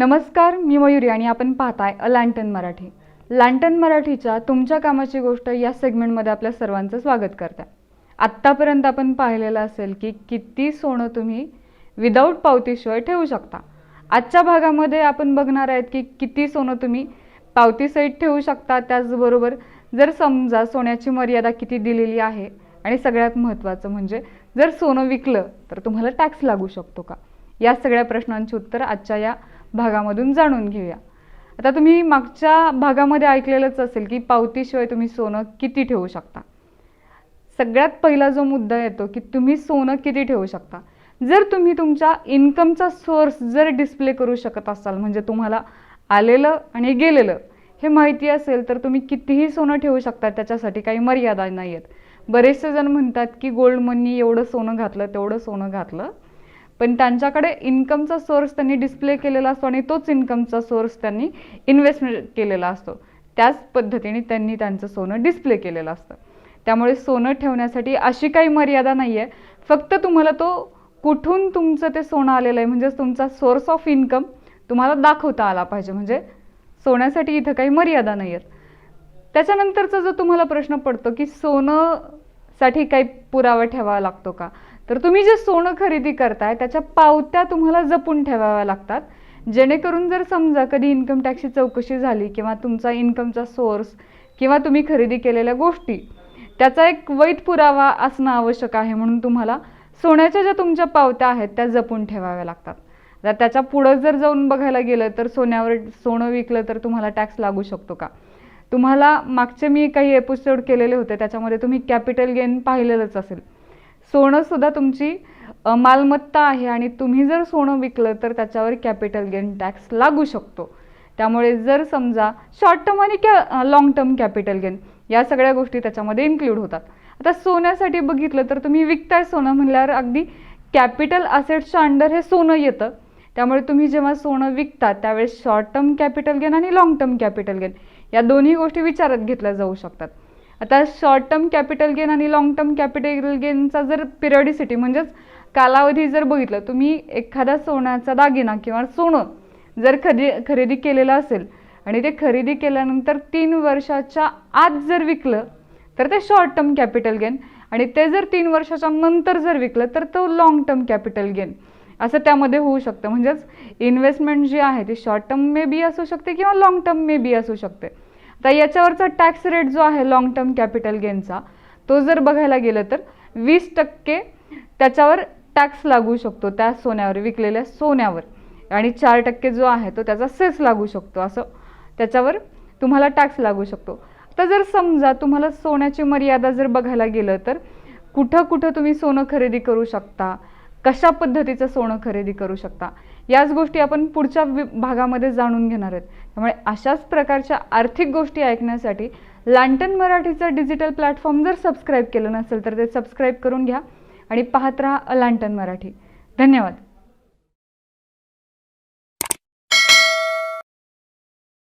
नमस्कार मी मयुरी आणि आपण पाहताय अ लँटन मराठी. लँटन मराठीच्या तुमच्या कामाची गोष्ट या सेगमेंटमध्ये आपल्या सर्वांचं स्वागत करते आत्तापर्यंत आपण पाहिलेलं असेल की किती सोनं तुम्ही विदाऊट पावतीशिवाय ठेवू शकता. आजच्या भागामध्ये आपण बघणार आहेत की किती सोनं तुम्ही पावतीसहित ठेवू शकता. त्याचबरोबर जर समजा सोन्याची मर्यादा किती दिलेली आहे आणि सगळ्यात महत्त्वाचं म्हणजे जर सोनं विकलं तर तुम्हाला टॅक्स लागू शकतो का? या सगळ्या प्रश्नांची उत्तर आजच्या या भागामधून जाणून घेऊया. आता तुम्ही मागच्या भागामध्ये ऐकलेलंच असेल की पावतीशिवाय तुम्ही सोनं किती ठेवू शकता? सगळ्यात पहिला जो मुद्दा येतो की तुम्ही सोनं किती ठेवू शकता? जर तुम्ही तुमच्या इन्कमचा सोर्स जर डिस्प्ले करू शकत असाल म्हणजे तुम्हाला आलेलं आणि गेलेलं हे माहिती असेल तर तुम्ही कितीही सोनं ठेवू शकता त्याच्यासाठी काही मर्यादा नाही आहेत बरेचसे जण म्हणतात की गोल्ड मनी एवढं सोनं घातलं तेवढं सोनं घातलं. पण त्यांच्याकडे इन्कमचा सोर्स त्यांनी डिस्प्ले केलेला असतो आणि तोच इन्कमचा सोर्स त्यांनी इन्व्हेस्टमेंट केलेला असतो. त्याच पद्धतीने त्यांनी त्यांचं सोनं डिस्प्ले केलेलं असतं. त्यामुळे सोनं ठेवण्यासाठी अशी काही मर्यादा नाही आहे फक्त तुम्हाला तो कुठून तुमचं ते सोनं आलेलं आहे म्हणजेच तुमचा सोर्स ऑफ इन्कम तुम्हाला दाखवता आला पाहिजे. म्हणजे सोन्यासाठी इथं काही मर्यादा नाही आहेत त्याच्यानंतरचा जो तुम्हाला प्रश्न पडतो की सोनं साठी काही पुरावा ठेवावा लागतो का? तर तुम्ही जे सोनं खरेदी करताय त्याच्या पावत्या तुम्हाला जपून ठेवाव्या लागतात. जेणेकरून जर समजा कधी इन्कम टॅक्सची चौकशी झाली किंवा तुमचा इन्कमचा सोर्स किंवा तुम्ही खरेदी केलेल्या गोष्टी त्याचा एक वैध पुरावा असणं आवश्यक आहे म्हणून तुम्हाला सोन्याच्या ज्या तुमच्या पावत्या आहेत त्या जपून ठेवाव्या लागतात. जर त्याच्या पुढं जर जाऊन बघायला गेलं तर सोन्यावर सोनं विकलं तर तुम्हाला टॅक्स लागू शकतो का? तुम्हाला मागचे मी काही एपिसोड केलेले होते त्याच्यामध्ये तुम्ही कॅपिटल गेन पाहिलेलंच असेल. सोनंसुद्धा तुमची मालमत्ता आहे आणि तुम्ही जर सोनं विकलं तर त्याच्यावर कॅपिटल गेन टॅक्स लागू शकतो. त्यामुळे जर समजा शॉर्ट टर्म आणि कॅ लाँग टर्म कॅपिटल गेन या सगळ्या गोष्टी त्याच्यामध्ये इन्क्लूड होतात. आता सोन्यासाठी बघितलं तर तुम्ही विकताय सोनं म्हणल्यावर अगदी कॅपिटल असेट्सच्या अंडर हे सोनं येतं. त्यामुळे तुम्ही जेव्हा सोनं विकता त्यावेळेस शॉर्ट टर्म कॅपिटल गेन आणि लाँग टर्म कॅपिटल गेन या दोन्ही गोष्टी विचारात घेतल्या जाऊ शकतात. आता शॉर्ट टर्म कॅपिटल गेन आणि लाँग टर्म कॅपिटल गेनचा जर पिरियडिसिटी म्हणजेच कालावधी जर बघितलं तुम्ही एखादा सोन्याचा दागिना किंवा सोनं जर खरे खरेदी केलेलं असेल आणि ते खरेदी केल्यानंतर तीन वर्षाच्या आत जर विकलं तर ते शॉर्ट टर्म कॅपिटल गेन आणि ते जर तीन वर्षाच्या नंतर जर विकलं तर तो लाँग टर्म कॅपिटल गेन असं त्यामध्ये होऊ शकतं. म्हणजेच इन्व्हेस्टमेंट जी आहे ती शॉर्ट टर्म मे बी असू शकते किंवा लाँग टर्म मे बी असू शकते. तर याच्यावरचा टॅक्स रेट जो आहे लाँग टर्म कॅपिटल गेनचा तो जर बघायला गेलं तर वीस टक्के त्याच्यावर टॅक्स लागू शकतो त्या सोन्यावर विकलेल्या सोन्यावर. आणि चार टक्के जो आहे तो त्याचा सेस लागू शकतो असं त्याच्यावर तुम्हाला टॅक्स लागू शकतो. तर जर समजा तुम्हाला सोन्याची मर्यादा जर बघायला गेलं तर कुठं कुठं तुम्ही सोनं खरेदी करू शकता कशा पद्धतीचं सोनं खरेदी करू शकता याच गोष्टी आपण पुढच्या वि भागामध्ये जाणून घेणार आहेत. त्यामुळे अशाच प्रकारच्या आर्थिक गोष्टी ऐकण्यासाठी लँटन मराठीचं डिजिटल प्लॅटफॉर्म जर सबस्क्राईब केलं नसेल तर ते सबस्क्राईब करून घ्या आणि पाहत राहा लांटन मराठी. धन्यवाद.